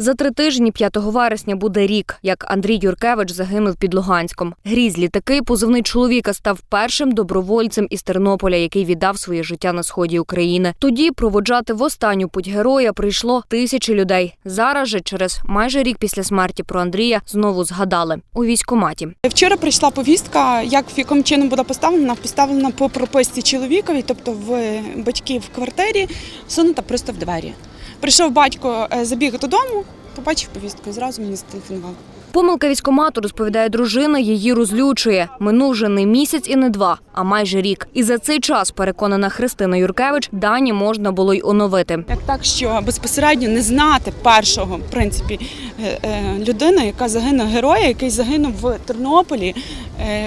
За три тижні 5 вересня буде рік, як Андрій Юркевич загинув під Луганськом. Грізлі такий позивний чоловіка став першим добровольцем із Тернополя, який віддав своє життя на сході України. Тоді проводжати в останню путь героя прийшло тисячі людей. Зараз же, через майже рік після смерті про Андрія, знову згадали у військкоматі. Вчора прийшла повістка, як в якому чином буде поставлена, поставлена по прописці чоловікові, тобто в батьків в квартирі, сунута просто в двері. Прийшов батько, е, забіг додому, побачив повістку і зразу мені зателефонував. Помилка військкомату, розповідає дружина, її розлючує. Минув вже не місяць і не два, а майже рік. І за цей час, переконана Христина Юркевич, дані можна було й оновити. Як так, що безпосередньо не знати першого в принципі е, е, людини, яка загинув героя, який загинув в Тернополі.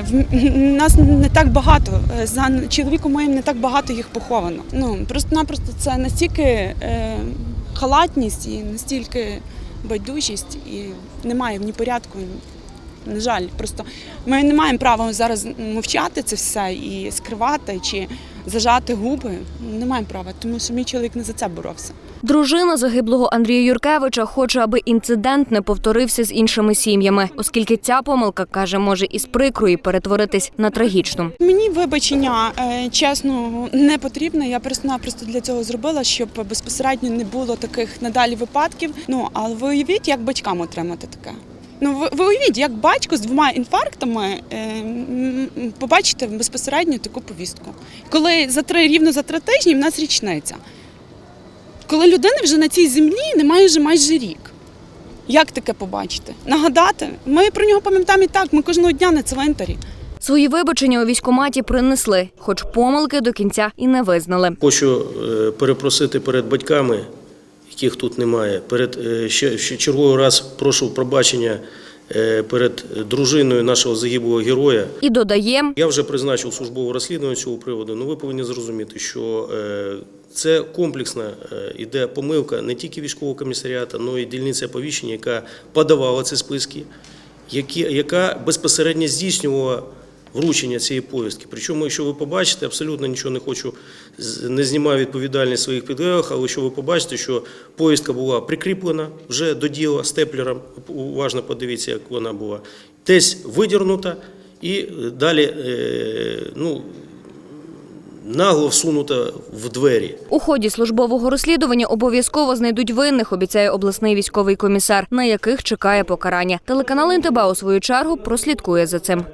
В- Нас не так багато. За чоловіком моїм не так багато їх поховано. Ну просто-напросто це настільки халатність і настільки байдужість, і немає ні порядку. На жаль, просто ми не маємо права зараз мовчати це все і скривати чи зажати губи. Не маємо права, тому що мій чоловік не за це боровся. Дружина загиблого Андрія Юркевича хоче, аби інцидент не повторився з іншими сім'ями, оскільки ця помилка каже, може із прикрої перетворитись на трагічну. Мені вибачення е, чесно не потрібно. Я просто-напросто для цього зробила, щоб безпосередньо не було таких надалі випадків. Ну але ви уявіть, як батькам отримати таке. Ну ви, ви уявіть, як батько з двома інфарктами е, побачите безпосередньо таку повістку. Коли за три рівно за три тижні в нас річниця. Коли людини вже на цій землі немає вже майже рік. Як таке побачити? Нагадати? Ми про нього пам'ятаємо і так. Ми кожного дня на цвинтарі. Свої вибачення у військкоматі принесли, хоч помилки до кінця і не визнали. Хочу е, перепросити перед батьками, яких тут немає. Перед е, ще, ще черговий раз прошу пробачення е, перед дружиною нашого загиблого героя. І додає, Я вже призначив службове розслідування цього приводу. Ну ви повинні зрозуміти, що е, це комплексна іде помилка не тільки військового комісаріату, але й дільниця оповіщення, яка подавала ці списки, які, яка безпосередньо здійснювала вручення цієї повістки. Причому, якщо ви побачите, абсолютно нічого не хочу, не знімаю відповідальність своїх підлеглих, але що ви побачите, що повістка була прикріплена вже до діла степлером, уважно подивіться, як вона була, десь видірнута і далі е, ну, нагло всунута в двері. у ході службового розслідування обов'язково знайдуть винних, обіцяє обласний військовий комісар, на яких чекає покарання. Телеканал НТБ у свою чергу прослідкує за цим.